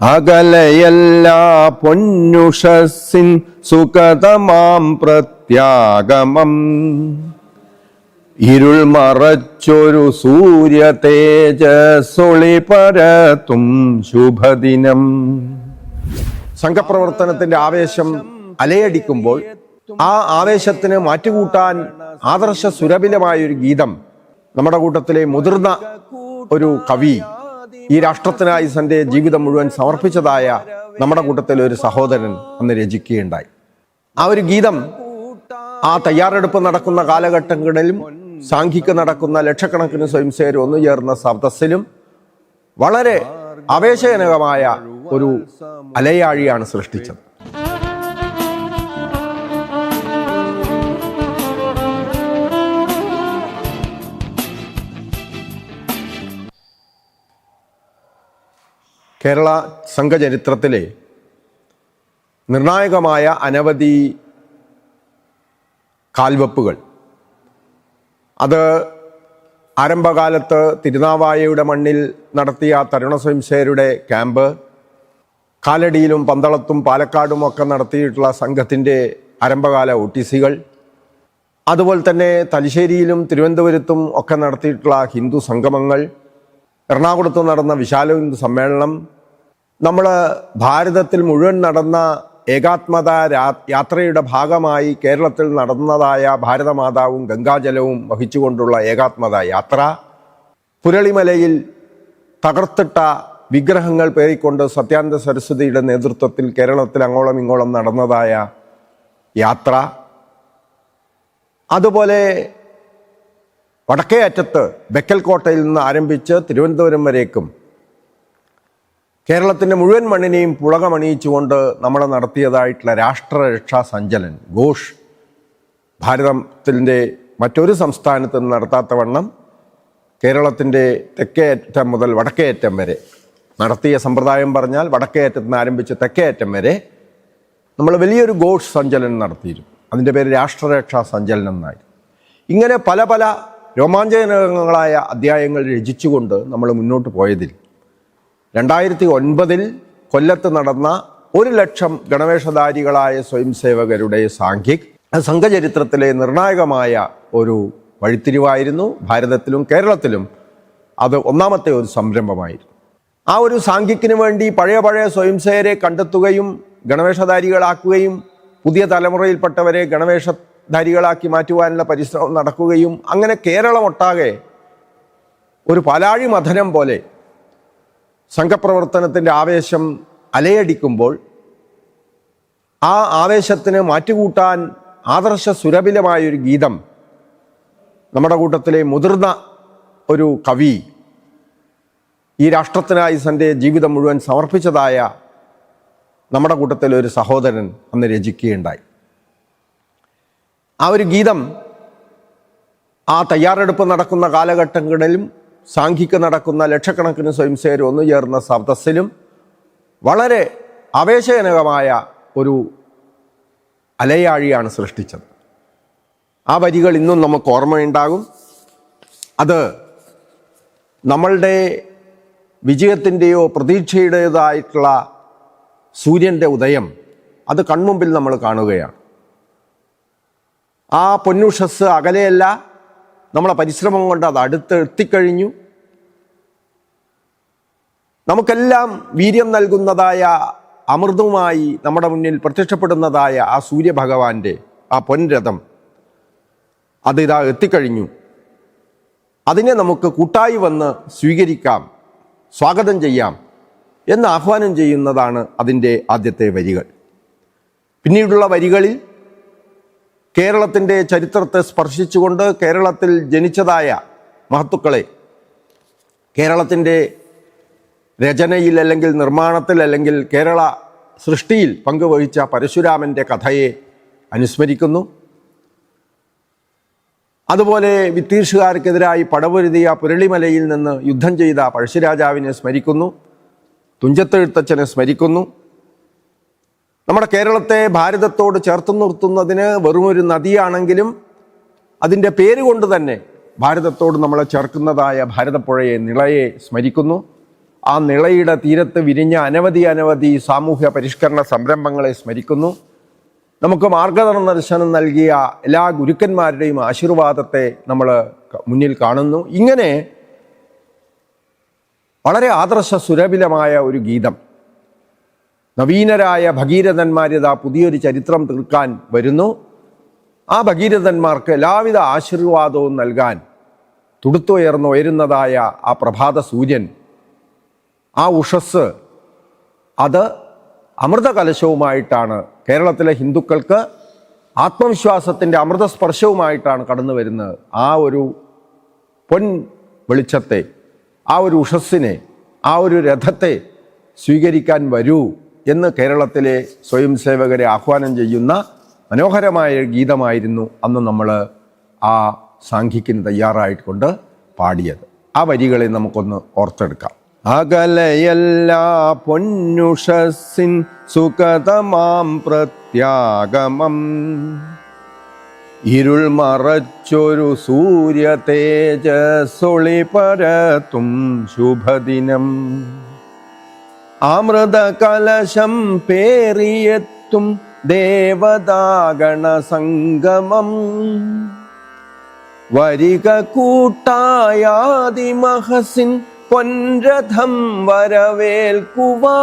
അകലയല്ല പൊന്നുഷസിൻ സുഗതമാം പ്രത്യാഗമം. ഇരുൾ മറച്ചൊരു സൂര്യ തേജസ്സൊളി പരത്തും ശുഭദിനം. സംഘപ്രവർത്തനത്തിന്റെ ആവേശം അലയടിക്കുമ്പോൾ ആ ആവേശത്തിന് മാറ്റുകൂട്ടാൻ ആദർശ സുരഭിലമായൊരു ഗീതം നമ്മുടെ കൂട്ടത്തിലെ മുതിർന്ന ഒരു കവി ഈ രാഷ്ട്രത്തിനായി തന്റെ ജീവിതം മുഴുവൻ സമർപ്പിച്ചതായ നമ്മുടെ കൂട്ടത്തിൽ ഒരു സഹോദരൻ അന്ന് രചിക്കുകയുണ്ടായി. ആ ഒരു ഗീതം ആ തയ്യാറെടുപ്പ് നടക്കുന്ന കാലഘട്ടങ്ങളിലും സാംഘിക്ക് നടക്കുന്ന ലക്ഷക്കണക്കിന് സ്വയംസേവർ ഒന്നു ചേർന്ന സദസ്സിലും വളരെ ആവേശജനകമായ ഒരു അലയാഴിയാണ് സൃഷ്ടിച്ചത്. കേരള സംഘചരിത്രത്തിലെ നിർണായകമായ അനവധി കാൽവെപ്പുകൾ. അത് ആരംഭകാലത്ത് തിരുനാവായയുടെ മണ്ണിൽ നടത്തിയ തരുണ സ്വയംസേവരുടെ ക്യാമ്പ് കാലടിയിലും പന്തളത്തും പാലക്കാടും ഒക്കെ നടത്തിയിട്ടുള്ള സംഘത്തിന്റെ ആരംഭകാല ഒട്ടീസികൾ അതുപോലെ തന്നെ തലശ്ശേരിയിലും തിരുവനന്തപുരത്തും ഒക്കെ നടത്തിയിട്ടുള്ള ഹിന്ദു സംഗമങ്ങൾ എറണാകുളത്ത് നടന്ന വിശാല ഹിന്ദു സമ്മേളനം നമ്മൾ ഭാരതത്തിൽ മുഴുവൻ നടന്ന ഏകാത്മത യാത്രയുടെ ഭാഗമായി കേരളത്തിൽ നടന്നതായ ഭാരതമാതാവും ഗംഗാജലവും വഹിച്ചുകൊണ്ടുള്ള ഏകാത്മത യാത്ര പുരളിമലയിൽ തകർത്തിട്ട വിഗ്രഹങ്ങൾ പേറിക്കൊണ്ട് സത്യാനന്ദ സരസ്വതിയുടെ നേതൃത്വത്തിൽ കേരളത്തിൽ അങ്ങോളം ഇങ്ങോളം നടന്നതായ യാത്ര. അതുപോലെ വടക്കേ അറ്റത്ത് ബെക്കൽ കോട്ടയിൽ നിന്ന് ആരംഭിച്ച് തിരുവനന്തപുരം വരേക്കും കേരളത്തിന്റെ മുഴുവൻ മണ്ണിനെയും പുളകമണിയിച്ചുകൊണ്ട് നമ്മൾ നടത്തിയതായിട്ടുള്ള രാഷ്ട്രരക്ഷാ സഞ്ചലൻ ഘോഷ് ഭാരതത്തിന്റെ മറ്റൊരു സംസ്ഥാനത്ത് നിന്ന് നടത്താത്ത വണ്ണം കേരളത്തിന്റെ തെക്കേ അറ്റം മുതൽ വടക്കേയറ്റം വരെ. നടത്തിയ സമ്പ്രദായം പറഞ്ഞാൽ വടക്കേയറ്റത്ത് നിന്ന് ആരംഭിച്ച് തെക്കേയറ്റം വരെ നമ്മൾ വലിയൊരു ഘോഷ് സഞ്ചലനം നടത്തിയിരുന്നു. അതിന്റെ പേര് രാഷ്ട്രരക്ഷാ സഞ്ചലനം എന്നായിരുന്നു. ഇങ്ങനെ പല പല രോമാഞ്ചകങ്ങളായ അധ്യായങ്ങൾ രചിച്ചുകൊണ്ട് നമ്മൾ മുന്നോട്ട് പോയതിൽ രണ്ടായിരത്തി ഒൻപതിൽ കൊല്ലത്ത് നടന്ന ഒരു ലക്ഷം ഗണവേഷധാരികളായ സ്വയംസേവകരുടെ അത് സംഘചരിത്രത്തിലെ നിർണായകമായ ഒരു വഴിത്തിരിവായിരുന്നു. ഭാരതത്തിലും കേരളത്തിലും അത് ഒന്നാമത്തെ ഒരു സംരംഭമായിരുന്നു. ആ ഒരു സാഖ്യിക്കിന് വേണ്ടി പഴയ പഴയ സ്വയംസേവരെ കണ്ടെത്തുകയും ഗണവേഷധാരികളാക്കുകയും പുതിയ തലമുറയിൽപ്പെട്ടവരെ ഗണവേഷധാരികളാക്കി മാറ്റുവാനുള്ള പരിശ്രമം നടക്കുകയും അങ്ങനെ കേരളമൊട്ടാകെ ഒരു പലാഴി മഥനം പോലെ സംഘപ്രവർത്തനത്തിന്റെ ആവേശം അലയടിക്കുമ്പോൾ ആ ആവേശത്തിന് മാറ്റുകൂട്ടാൻ ആദർശ സുരഭിലമായൊരു ഗീതം നമ്മുടെ കൂട്ടത്തിലെ മുതിർന്ന ഒരു കവി ഈ രാഷ്ട്രത്തിനായി തന്റെ ജീവിതം മുഴുവൻ സമർപ്പിച്ചതായ നമ്മുടെ കൂട്ടത്തിലെ ഒരു സഹോദരൻ അന്ന് രചിക്കുകയുണ്ടായി. ആ ഒരു ഗീതം ആ തയ്യാറെടുപ്പ് നടക്കുന്ന കാലഘട്ടങ്ങളിലും സാംഘിക്ക് നടക്കുന്ന ലക്ഷക്കണക്കിന് സ്വയംസേവരും ഒന്നു ചേർന്ന സദസ്സിലും വളരെ ആവേശജനകമായ ഒരു അലയാഴിയാണ് സൃഷ്ടിച്ചത്. ആ വരികൾ ഇന്നും നമുക്ക് ഓർമ്മയുണ്ടാകും. അത് നമ്മളുടെ വിജയത്തിന്റെയോ പ്രതീക്ഷയുടേതായിട്ടുള്ള സൂര്യന്റെ ഉദയം അത് കൺമുമ്പിൽ നമ്മൾ കാണുകയാണ്. ആ പൊന്നുഷസ് അകലെയല്ല. നമ്മളെ പരിശ്രമം കൊണ്ട് അത് അടുത്ത് എത്തിക്കഴിഞ്ഞു. നമുക്കെല്ലാം വീര്യം നൽകുന്നതായ അമൃതവുമായി നമ്മുടെ മുന്നിൽ പ്രത്യക്ഷപ്പെടുന്നതായ ആ സൂര്യഭഗവാന്റെ ആ പൊൻരഥം അത് ഇതാ എത്തിക്കഴിഞ്ഞു. അതിനെ നമുക്ക് കൂട്ടായി വന്ന് സ്വീകരിക്കാം സ്വാഗതം ചെയ്യാം എന്ന് ആഹ്വാനം ചെയ്യുന്നതാണ് അതിന്റെ ആദ്യത്തെ വരികൾ. പിന്നീടുള്ള വരികളിൽ കേരളത്തിന്റെ ചരിത്രത്തെ സ്പർശിച്ചുകൊണ്ട് കേരളത്തിൽ ജനിച്ചതായ മഹത്തുക്കളെ കേരളത്തിന്റെ രചനയിൽ അല്ലെങ്കിൽ നിർമ്മാണത്തിൽ അല്ലെങ്കിൽ കേരള സൃഷ്ടിയിൽ പങ്കുവഹിച്ച പരശുരാമന്റെ കഥയെ അനുസ്മരിക്കുന്നു. അതുപോലെ വിത്തീഷുകാർക്കെതിരായി പടപൊരുതിയ പുരളിമലയിൽ നിന്ന് യുദ്ധം ചെയ്ത പഴശ്ശിരാജാവിനെ സ്മരിക്കുന്നു. തുഞ്ചത്തെഴുത്തച്ഛനെ സ്മരിക്കുന്നു. നമ്മുടെ കേരളത്തെ ഭാരതത്തോട് ചേർത്ത് നിർത്തുന്നതിന് വെറുമൊരു നദിയാണെങ്കിലും അതിന്റെ പേര് കൊണ്ട് തന്നെ ഭാരതത്തോട് നമ്മളെ ചേർക്കുന്നതായ ഭാരതപ്പുഴയെ നിളയെ സ്മരിക്കുന്നു. ആ നിളയുടെ തീരത്ത് വിരിഞ്ഞ അനവധി അനവധി സാമൂഹ്യ പരിഷ്കരണ സംരംഭങ്ങളെ സ്മരിക്കുന്നു. നമുക്ക് മാർഗദർശനം നൽകിയ എല്ലാ ഗുരുക്കന്മാരുടെയും ആശീർവാദത്തെ നമ്മൾ മുന്നിൽ കാണുന്നു. ഇങ്ങനെ വളരെ ആദർശ സുരഭിലമായ ഒരു ഗീതം നവീനരായ ഭഗീരഥന്മാരിതാ പുതിയൊരു ചരിത്രം തീർക്കാൻ വരുന്നു. ആ ഭഗീരഥന്മാർക്ക് എല്ലാവിധ ആശീർവാദവും നൽകാൻ തുടുത്തുയർന്ന് ഉയരുന്നതായ ആ പ്രഭാത സൂര്യൻ ആ ഉഷസ് അത് അമൃത കലശവുമായിട്ടാണ് കേരളത്തിലെ ഹിന്ദുക്കൾക്ക് ആത്മവിശ്വാസത്തിന്റെ അമൃതസ്പർശവുമായിട്ടാണ് കടന്നു വരുന്നത്. ആ ഒരു പൊൻ വെളിച്ചത്തെ ആ ഒരു ഉഷസ്സിനെ ആ ഒരു രഥത്തെ സ്വീകരിക്കാൻ വരൂ. എന്ന് കേരളത്തിലെ സ്വയം സേവകരെ ആഹ്വാനം ചെയ്യുന്ന മനോഹരമായ ഗീതമായിരുന്നു അന്ന് നമ്മൾ ആ സാഖ്യത്തിന് തയ്യാറായിക്കൊണ്ട് പാടിയത്. ആ വരികളെ നമുക്കൊന്ന് ഓർത്തെടുക്കാം. അകലയല്ലാ പൊന്നുഷസിൻ സുഖതമാം പ്രത്യാഗമം. ഇരുൾ മറച്ചൊരു സൂര്യ തേജസ്സൊളി പരത്തും ശുഭദിനം. അമൃത കലശം പേറിയെത്തും ദേവതാഗണ സംഗമം വരിക കൂട്ടായാതിമഹസിൻ പൊൻരഥം വരവേൽക്കുവാ.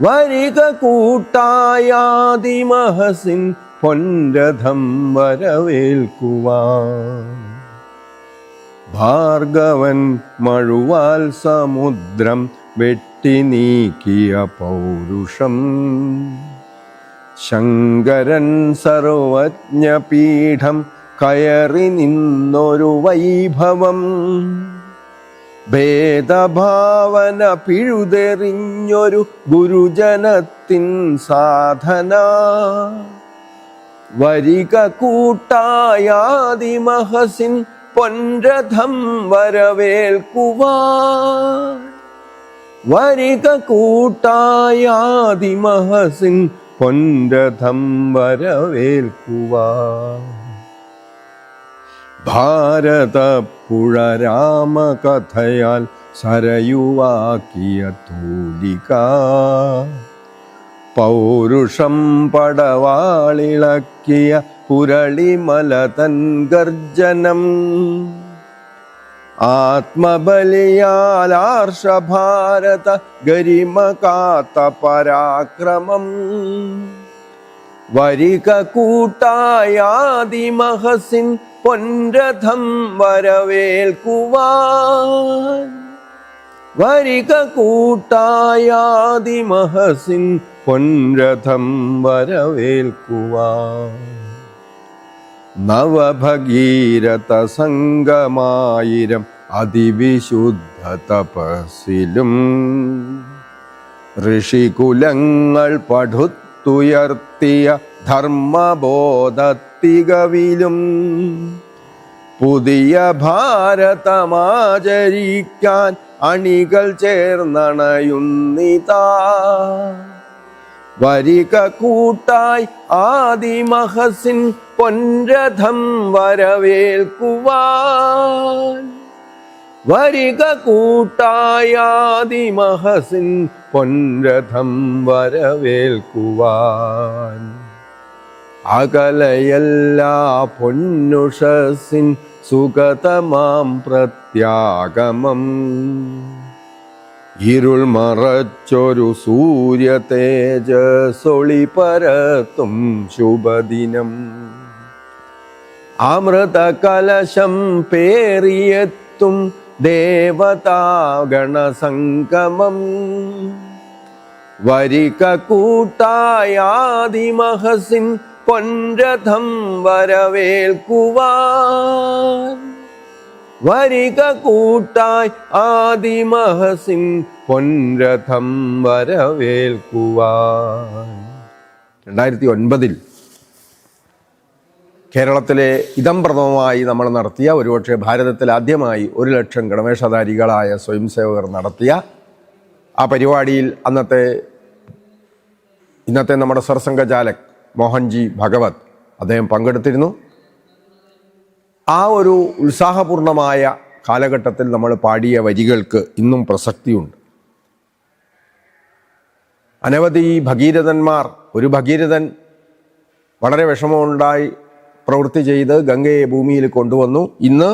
വരിക കൂട്ടായാതിമഹസിൻ പൊൻരഥം വരവേൽക്കുവാൻ ഭാർഗവൻ മഴുവാൽ സമുദ്രം വെട്ടി നീക്കിയ പൗരുഷം. ശങ്കരൻ സർവജ്ഞപീഠം കയറി നിന്നൊരു വൈഭവം. ഭേദഭാവന പിഴുതെറിഞ്ഞൊരു ഗുരുജനത്തിൻ സാധന. വരിക കൂട്ടായാതിമഹസിൻ പൊൻരഥം വരവേൽക്കുവാൻ. വരിക കൂട്ടായാതിമഹസിൻ പൊൻരഥം വരവേൽക്കുവാൻ. ഭാരതപ്പുഴ രാമകഥയാൽ സരയുവാക്കിയ തൂലിക. പൗരുഷം പടവാളിളക്കിയ പുരളിമല തൻ ആത്മബലിയാലാർഷഭാരത ഗരിമ പരാക്രമം. വരിക കൂട്ടായാതിമഹസിൻ പൊൻരഥം വരവേൽക്കുവാൻ. വരിക കൂട്ടായാതിമഹസിൻ പൊൻരഥം വരവേൽക്കുവാൻ. നവഭഗീരഥ സംഗമായിരം അതിവിശുദ്ധ തപസ്സിലും ഋഷികുലങ്ങൾ പടുത്തുയർത്തിയ ധർമ്മബോധത്തികവിലും പുതിയ ഭാരതമാചരിക്കാൻ അണികൾ ചേർന്നണയുന്നിതാ. വരിക കൂട്ടായി ആദിമഹസിൻ പൊൻരഥം വരവേൽക്കുവാൻ. വരിക കൂട്ടായാതിമഹസിൻ പൊൻരഥം വരവേൽക്കുവാൻ. അകലയല്ലാ പൊന്നുഷസിൻ സുഗതമാം പ്രത്യാഗമം. ഇരുൾ മറച്ചൊരു സൂര്യ തേജസ്സൊളി പരത്തും ശുഭദിനം. അമൃത കലശം പേറിയെത്തും ദേവതാഗണസംഗമം. വരിക കൂട്ടായാതിമഹസിൻ പൊൻരഥം വരവേൽക്കുവാൻ. വരിക കൂട്ടായി ആദിമഹസിൻ പൊൻരഥം വരവേൽക്കുവാൻ. രണ്ടായിരത്തി ഒൻപതിൽ കേരളത്തിലെ ഇതം പ്രഥമമായി നമ്മൾ നടത്തിയ ഒരുപക്ഷെ ഭാരതത്തിൽ ആദ്യമായി ഒരു ലക്ഷം ഗണവേഷധാരികളായ സ്വയം സേവകർ നടത്തിയ ആ പരിപാടിയിൽ അന്നത്തെ ഇന്നത്തെ നമ്മുടെ സർസംഘചാലക് മോഹൻജി ഭഗവത് അദ്ദേഹം പങ്കെടുത്തിരുന്നു. ആ ഒരു ഉത്സാഹപൂർണമായ കാലഘട്ടത്തിൽ നമ്മൾ പാടിയ വരികൾക്ക് ഇന്നും പ്രസക്തിയുണ്ട്. അനവധി ഭഗീരഥന്മാർ ഒരു ഭഗീരഥൻ വളരെ വിഷമമുണ്ടായി പ്രവൃത്തി ചെയ്ത് ഗംഗയെ ഭൂമിയിൽ കൊണ്ടുവന്നു. ഇന്ന്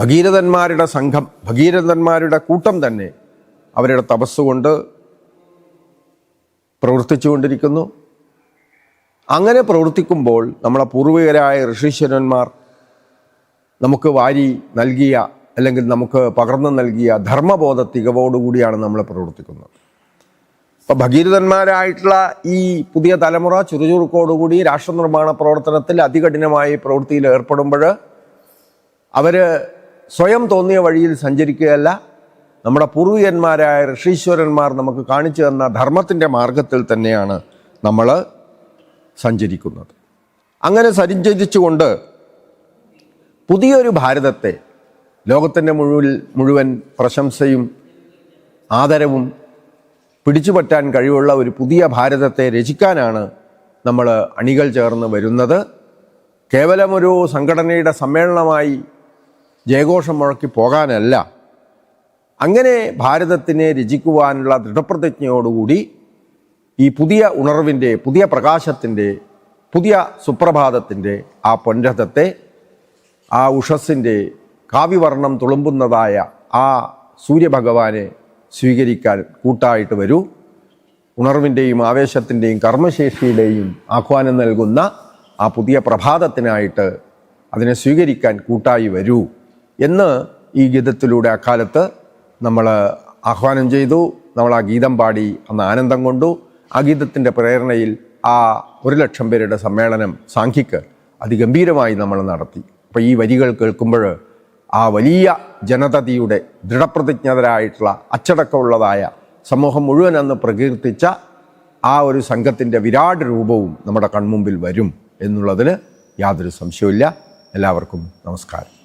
ഭഗീരഥന്മാരുടെ സംഘം ഭഗീരഥന്മാരുടെ കൂട്ടം തന്നെ അവരുടെ തപസ്സുകൊണ്ട് പ്രവർത്തിച്ചുകൊണ്ടിരിക്കുന്നു. അങ്ങനെ പ്രവർത്തിക്കുമ്പോൾ നമ്മളെ പൂർവികരായ ഋഷീശ്വരന്മാർ നമുക്ക് വാരി നൽകിയ അല്ലെങ്കിൽ നമുക്ക് പകർന്നു നൽകിയ ധർമ്മബോധ തികവോടുകൂടിയാണ് നമ്മൾ പ്രവർത്തിക്കുന്നത്. ഇപ്പൊ ഭഗീരഥന്മാരായിട്ടുള്ള ഈ പുതിയ തലമുറ ചുറുചുറുക്കോടുകൂടി രാഷ്ട്രനിർമ്മാണ പ്രവർത്തനത്തിൽ അതികഠിനമായി പ്രവൃത്തിയിൽ ഏർപ്പെടുമ്പോൾ അവർ സ്വയം തോന്നിയ വഴിയിൽ സഞ്ചരിക്കുകയല്ല നമ്മുടെ പൂർവികന്മാരായ ഋഷീശ്വരന്മാർ നമുക്ക് കാണിച്ചു തന്ന ധർമ്മത്തിന്റെ മാർഗത്തിൽ തന്നെയാണ് നമ്മൾ സഞ്ചരിക്കുന്നത്. അങ്ങനെ സഞ്ചരിച്ചുകൊണ്ട് പുതിയൊരു ഭാരതത്തെ ലോകത്തിന്റെ മുഴുവൻ മുഴുവൻ പ്രശംസയും ആദരവും പിടിച്ചുപറ്റാൻ കഴിവുള്ള ഒരു പുതിയ ഭാരതത്തെ രചിക്കാനാണ് നമ്മൾ അണികൾ ചേർന്ന് വരുന്നത്. കേവലമൊരു സംഘടനയുടെ സമ്മേളനമായി ജയഘോഷം മുഴക്കി പോകാനല്ല. അങ്ങനെ ഭാരതത്തിനെ രചിക്കുവാനുള്ള ദൃഢപ്രതിജ്ഞയോടുകൂടി ഈ പുതിയ ഉണർവിന്റെ പുതിയ പ്രകാശത്തിന്റെ പുതിയ സുപ്രഭാതത്തിന്റെ ആ പൊൻരഥത്തെ ആ ഉഷസ്സിന്റെ കാവ്യവർണം തുളുമ്പുന്നതായ ആ സൂര്യഭഗവാനെ സ്വീകരിക്കാൻ കൂട്ടായിട്ട് വരൂ. ഉണർവിന്റെയും ആവേശത്തിന്റെയും കർമ്മശേഷിയുടെയും ആഹ്വാനം നൽകുന്ന ആ പുതിയ പ്രഭാതത്തിനായിട്ട് അതിനെ സ്വീകരിക്കാൻ കൂട്ടായി വരൂ എന്ന് ഈ ഗീതത്തിലൂടെ അക്കാലത്ത് നമ്മൾ ആഹ്വാനം ചെയ്തു. നമ്മൾ ആ ഗീതം പാടി അന്ന് ആനന്ദം കൊണ്ടു. ആ ഗീതത്തിന്റെ പ്രേരണയിൽ ആ ഒരു ലക്ഷം പേരുടെ സമ്മേളനം സാഖ്യക്ക് അതിഗംഭീരമായി നമ്മൾ നടത്തി. അപ്പോൾ ഈ വരികൾ കേൾക്കുമ്പോൾ ആ വലിയ ജനതതിയുടെ ദൃഢപ്രതിജ്ഞതരായിട്ടുള്ള അച്ചടക്കമുള്ളതായ സമൂഹം മുഴുവൻ അന്ന് പ്രകീർത്തിച്ച ആ ഒരു സംഘത്തിന്റെ വിരാട് രൂപവും നമ്മുടെ കൺമുമ്പിൽ വരും എന്നുള്ളതിന് യാതൊരു സംശയമില്ല എല്ലാവർക്കും നമസ്കാരം.